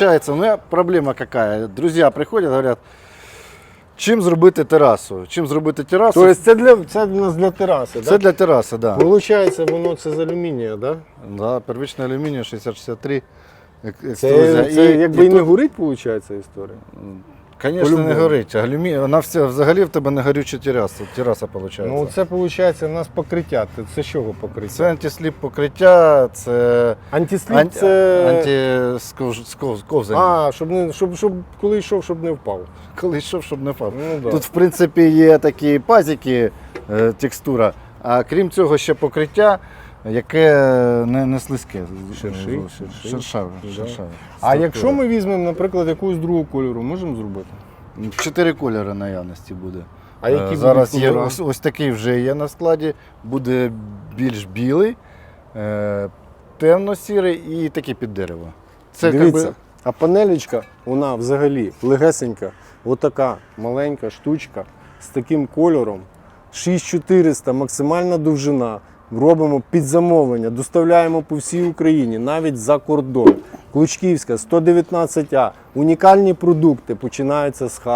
получается, ну я, проблема какая? Друзі приходять, говорят, чим зробити терасу? Чим зробити терасу? Тобто це для це у нас для тераси, Це так? для тераси, так. Да. Получається, воно це з алюмінія, так? Да, первичний алюміній 6063. Це, екструзія. це якби і, не тут, горить, виходить, історія. Звісно, не горить. Алюмі... Вона вся, взагалі в тебе не горюча тераса, тераса виходить. Ну це виходить у нас покриття. Це- Це з чого покриття? Це антисліп покриття, це Антисліп анті... це. антисковзання. А, щоб не щоб, щоб коли йшов, щоб не впав. Коли йшов, щоб не впав. Ну, да. Тут, в принципі, є такі пазики, е, текстура, а крім цього, ще покриття, яке не, не слизьке. Шерший. Шершаве. Шершаве. А якщо ми візьмемо, наприклад, якогось другого кольору, можемо зробити? Чотири кольори наявності буде. А які Е, Зараз є ось, ось такий вже є на складі, буде більш білий, е, темно-сірий і такий під дерево. Це Дивіться, якби, а панелечка, вона взагалі легесенька, отака маленька штучка з таким кольором. 6400 максимальна довжина. Робимо під замовлення, доставляємо по всій Україні, навіть за кордон. Клучківська 119А. Унікальні продукти починаються з Харкова.